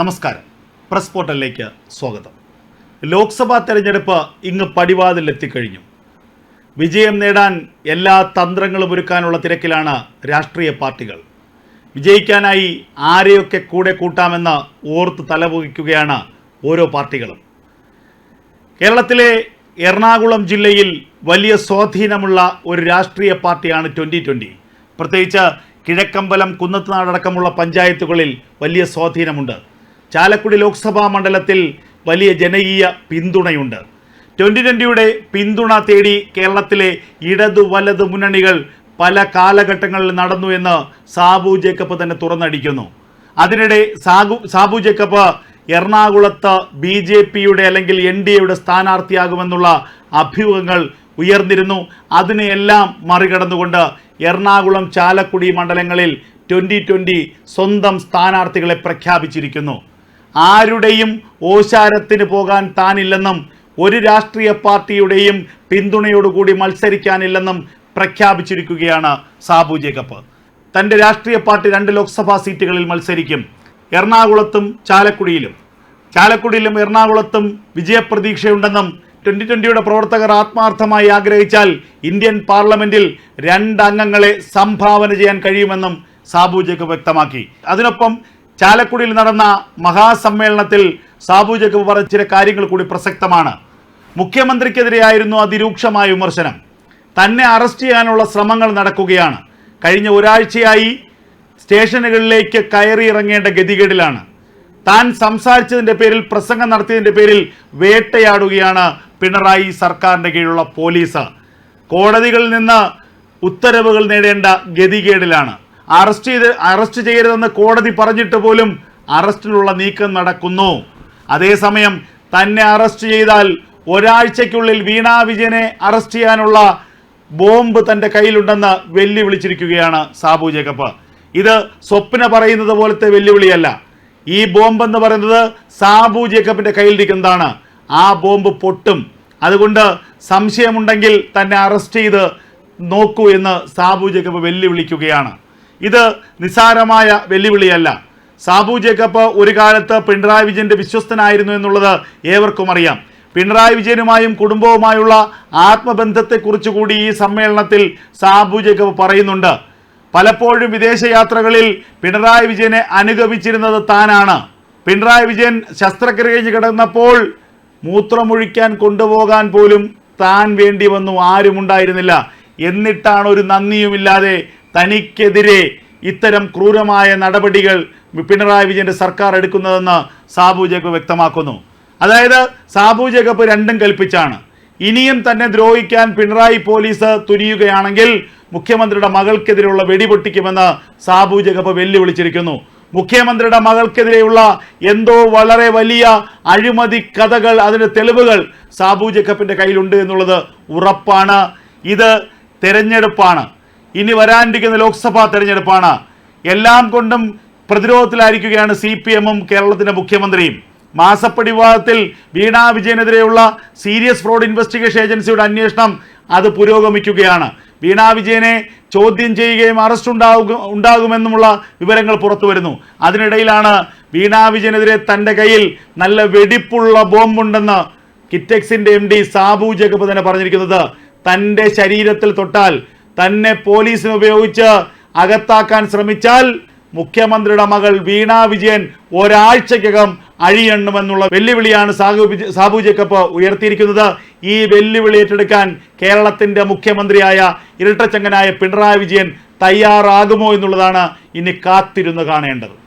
നമസ്കാരം. പ്രസ് പോർട്ടലിലേക്ക് സ്വാഗതം. ലോക്സഭാ തെരഞ്ഞെടുപ്പ് ഇങ്ങ് പടിവാതിലെത്തിക്കഴിഞ്ഞു. വിജയം നേടാൻ എല്ലാ തന്ത്രങ്ങളും ഒരുക്കാനുള്ള തിരക്കിലാണ് രാഷ്ട്രീയ പാർട്ടികൾ. വിജയിക്കാനായി ആരെയൊക്കെ കൂടെ കൂട്ടാമെന്ന് ഓർത്ത് തലപൊകിക്കുകയാണ് ഓരോ പാർട്ടികളും. കേരളത്തിലെ എറണാകുളം ജില്ലയിൽ വലിയ സ്വാധീനമുള്ള ഒരു രാഷ്ട്രീയ പാർട്ടിയാണ് ട്വന്റി ട്വന്റി പ്രത്യേകിച്ച് കിഴക്കമ്പലം കുന്നത്തുനാടക്കമുള്ള പഞ്ചായത്തുകളിൽ വലിയ സ്വാധീനമുണ്ട്. ചാലക്കുടി ലോക്സഭാ മണ്ഡലത്തിൽ വലിയ ജനകീയ പിന്തുണയുണ്ട്. ട്വന്റി ട്വന്റിയുടെ പിന്തുണ തേടി കേരളത്തിലെ ഇടതു വലതു മുന്നണികൾ പല കാലഘട്ടങ്ങളിൽ നടന്നു എന്ന് സാബു ജേക്കബ് തന്നെ തുറന്നടിക്കുന്നു. അതിനിടെ സാബു സാബു ജേക്കബ് എറണാകുളത്ത് ബി ജെ പിയുടെ അല്ലെങ്കിൽ എൻ ഡി എയുടെ സ്ഥാനാർത്ഥിയാകുമെന്നുള്ള അഭ്യൂഹങ്ങൾ ഉയർന്നിരുന്നു. അതിനെയെല്ലാം മറികടന്നുകൊണ്ട് എറണാകുളം ചാലക്കുടി മണ്ഡലങ്ങളിൽ ട്വന്റി ട്വന്റി സ്വന്തം സ്ഥാനാർത്ഥികളെ പ്രഖ്യാപിച്ചിരിക്കുന്നു. ആരുടെയും ഓശാരത്തിന് പോകാൻ താനില്ലെന്നും ഒരു രാഷ്ട്രീയ പാർട്ടിയുടെയും പിന്തുണയോടുകൂടി മത്സരിക്കാനില്ലെന്നും പ്രഖ്യാപിച്ചിരിക്കുകയാണ് സാബു ജേക്കബ്. തന്റെ രാഷ്ട്രീയ പാർട്ടി രണ്ട് ലോക്സഭാ സീറ്റുകളിൽ മത്സരിക്കും. എറണാകുളത്തും ചാലക്കുടിയിലും. ചാലക്കുടിയിലും എറണാകുളത്തും വിജയപ്രതീക്ഷയുണ്ടെന്നും ട്വന്റി ട്വന്റിയുടെ പ്രവർത്തകർ ആത്മാർത്ഥമായി ആഗ്രഹിച്ചാൽ ഇന്ത്യൻ പാർലമെന്റിൽ രണ്ടംഗങ്ങളെ സംഭാവന ചെയ്യാൻ കഴിയുമെന്നും സാബു ജേക്കബ് വ്യക്തമാക്കി. അതിനൊപ്പം ചാലക്കുടിയിൽ നടന്ന മഹാസമ്മേളനത്തിൽ സാബു ജേക്കബ് പറഞ്ഞ ചില കാര്യങ്ങൾ കൂടി പ്രസക്തമാണ്. മുഖ്യമന്ത്രിക്കെതിരെയായിരുന്നു അതിരൂക്ഷമായ വിമർശനം. തന്നെ അറസ്റ്റ് ചെയ്യാനുള്ള ശ്രമങ്ങൾ നടക്കുകയാണ്. കഴിഞ്ഞ ഒരാഴ്ചയായി സ്റ്റേഷനുകളിലേക്ക് കയറി ഇറങ്ങേണ്ട ഗതികേടിലാണ്. താൻ സംസാരിച്ചതിന്റെ പേരിൽ പ്രസംഗം നടത്തിയതിന്റെ പേരിൽ വേട്ടയാടുകയാണ് പിണറായി സർക്കാരിന്റെ കീഴിലുള്ള പോലീസ്. കോടതികളിൽ നിന്ന് ഉത്തരവുകൾ നേടേണ്ട ഗതികേടിലാണ്. അറസ്റ്റ് ചെയ്ത് അറസ്റ്റ് ചെയ്യരുതെന്ന് കോടതി പറഞ്ഞിട്ട് പോലും അറസ്റ്റിനുള്ള നീക്കം നടക്കുന്നു. അതേസമയം തന്നെ അറസ്റ്റ് ചെയ്താൽ ഒരാഴ്ചയ്ക്കുള്ളിൽ വീണാ വിജയനെ അറസ്റ്റ് ചെയ്യാനുള്ള ബോംബ് തന്റെ കയ്യിലുണ്ടെന്ന് വെല്ലുവിളിച്ചിരിക്കുകയാണ് സാബു ജേക്കബ്. ഇത് സ്വപ്ന പറയുന്നത് പോലത്തെ വെല്ലുവിളിയല്ല. ഈ ബോംബ് എന്ന് പറയുന്നത് സാബു ജേക്കബിന്റെ കയ്യിലിരിക്കുന്നതാണ്. ആ ബോംബ് പൊട്ടും. അതുകൊണ്ട് സംശയമുണ്ടെങ്കിൽ തന്നെ അറസ്റ്റ് ചെയ്ത് നോക്കൂ എന്ന് സാബു ജേക്കബ് വെല്ലുവിളിക്കുകയാണ്. ഇത് നിസ്സാരമായ വെല്ലുവിളിയല്ല. സാബു ജേക്കബ് ഒരു കാലത്ത് പിണറായി വിജയന്റെ വിശ്വസ്തനായിരുന്നു എന്നുള്ളത് ഏവർക്കും അറിയാം. പിണറായി വിജയനുമായും കുടുംബവുമായുള്ള ആത്മബന്ധത്തെക്കുറിച്ച് കൂടി ഈ സമ്മേളനത്തിൽ സാബു ജേക്കബ് പറയുന്നുണ്ട്. പലപ്പോഴും വിദേശയാത്രകളിൽ പിണറായി വിജയനെ അനുഗമിച്ചിരുന്നത് താനാണ്. പിണറായി വിജയൻ ശസ്ത്രക്രിയ കഴിഞ്ഞ് കിടന്നപ്പോൾ മൂത്രമൊഴിക്കാൻ കൊണ്ടുപോകാൻ പോലും താൻ വേണ്ടി വന്നു ആരുമുണ്ടായിരുന്നില്ല. എന്നിട്ടാണ് ഒരു നന്ദിയുമില്ലാതെ തനിക്കെതിരെ ഇത്തരം ക്രൂരമായ നടപടികൾ പിണറായി വിജയന്റെ സർക്കാർ എടുക്കുന്നതെന്ന് സാബു ജേക്കബ് വ്യക്തമാക്കുന്നു. അതായത് സാബു ജേക്കബ് രണ്ടും കൽപ്പിച്ചാണ്. ഇനിയും തന്നെ ദ്രോഹിക്കാൻ പിണറായി പോലീസ് തുനിയുകയാണെങ്കിൽ മുഖ്യമന്ത്രിയുടെ മകൾക്കെതിരെയുള്ള വെടിപൊട്ടിക്കുമെന്ന് സാബു ജേക്കബ് വെല്ലുവിളിച്ചിരിക്കുന്നു. മുഖ്യമന്ത്രിയുടെ മകൾക്കെതിരെയുള്ള എന്തോ വളരെ വലിയ അഴിമതി കഥകൾ അതിന്റെ തെളിവുകൾ സാബു ജേക്കബിന്റെ കയ്യിലുണ്ട് എന്നുള്ളത് ഉറപ്പാണ്. ഇത് തെരഞ്ഞെടുപ്പാണ്. ഇനി വരാനിരിക്കുന്ന ലോക്സഭാ തെരഞ്ഞെടുപ്പാണ്. എല്ലാം കൊണ്ടും പ്രതിരോധത്തിലായിരിക്കുകയാണ് സി പി എമ്മും കേരളത്തിന്റെ മുഖ്യമന്ത്രിയും. മാസപ്പടി വിവാദത്തിൽ വീണാ വിജയനെതിരെയുള്ള സീരിയസ് ഫ്രോഡ് ഇൻവെസ്റ്റിഗേഷൻ ഏജൻസിയുടെ അന്വേഷണം അത് പുരോഗമിക്കുകയാണ്. വീണാ വിജയനെ ചോദ്യം ചെയ്യുകയും അറസ്റ്റ് ഉണ്ടാകുക ഉണ്ടാകുമെന്നുമുള്ള വിവരങ്ങൾ പുറത്തു വരുന്നു. അതിനിടയിലാണ് വീണാ വിജയനെതിരെ തന്റെ കയ്യിൽ നല്ല വെടിപ്പുള്ള ബോംബുണ്ടെന്ന് കിറ്റെക്സിന്റെ എം ഡി സാബു ജേക്കബ് തന്നെ പറഞ്ഞിരിക്കുന്നത്. തന്റെ ശരീരത്തിൽ തൊട്ടാൽ തന്നെ പോലീസിനെ ഉപയോഗിച്ച് അകത്താക്കാൻ ശ്രമിച്ചാൽ മുഖ്യമന്ത്രിയുടെ മകൾ വീണ വിജയൻ ഒരാഴ്ചക്കകം അഴിയണ്ണുമെന്നുള്ള വെല്ലുവിളിയാണ് വിജ- സാബു ജേക്കബ് ഉയർത്തിയിരിക്കുന്നത്. ഈ വെല്ലുവിളി ഏറ്റെടുക്കാൻ കേരളത്തിന്റെ മുഖ്യമന്ത്രിയായ ഇരട്ടച്ചങ്ങനായ പിണറായി വിജയൻ തയ്യാറാകുമോ എന്നുള്ളതാണ് ഇനി കാത്തിരുന്ന് കാണേണ്ടത്.